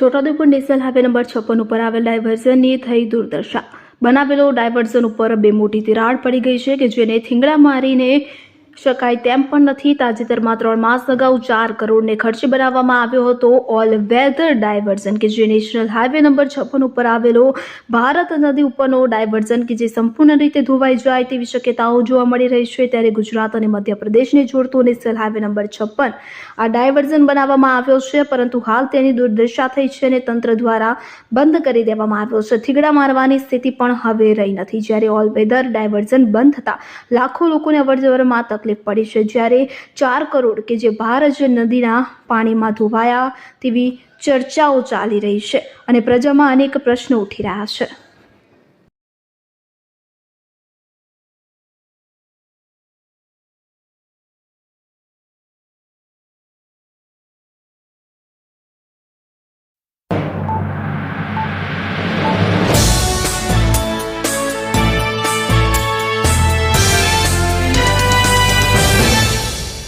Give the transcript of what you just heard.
Chhota Udepur national highway number છપ્પન ઉપર આવેલ ડાયવર્ઝનની થઈ દુર્દશા. બનાવેલો ડાયવર્ઝન ઉપર બે મોટી તિરાડ પડી ગઈ છે કે જેને થીંગડા મારીને શકાય તેમ પણ નથી. તાજેતરમાં ત્રણ માસ અગાઉ ચાર કરોડને ખર્ચે બનાવવામાં આવ્યો હતો. ઓલ વેધર ડાયવર્ઝન કે જે નેશનલ હાઈવે નંબર છપ્પન ઉપર આવેલો, ભારત નદી ઉપરનો ડાયવર્ઝન કે જે સંપૂર્ણ રીતે ધોવાઈ જાય તેવી શક્યતાઓ જોવા મળી રહી છે. ત્યારે ગુજરાત અને મધ્યપ્રદેશને જોડતો નેશનલ હાઈવે નંબર છપ્પન આ ડાયવર્ઝન બનાવવામાં આવ્યો છે. પરંતુ હાલ તેની દુર્દશા થઈ છે અને તંત્ર દ્વારા બંધ કરી દેવામાં આવ્યો છે. થીગડા મારવાની સ્થિતિ પણ હવે રહી નથી. જ્યારે ઓલ વેધર ડાયવર્ઝન બંધ થતાં લાખો લોકોને અવરજવરમાં તકલીફ પડી છે. જ્યારે ચાર કરોડ કે જે ભારજ નદીના પાણીમાં ધોવાયા તેવી ચર્ચાઓ ચાલી રહી છે અને પ્રજામાં અનેક પ્રશ્નો ઉઠી રહ્યા છે.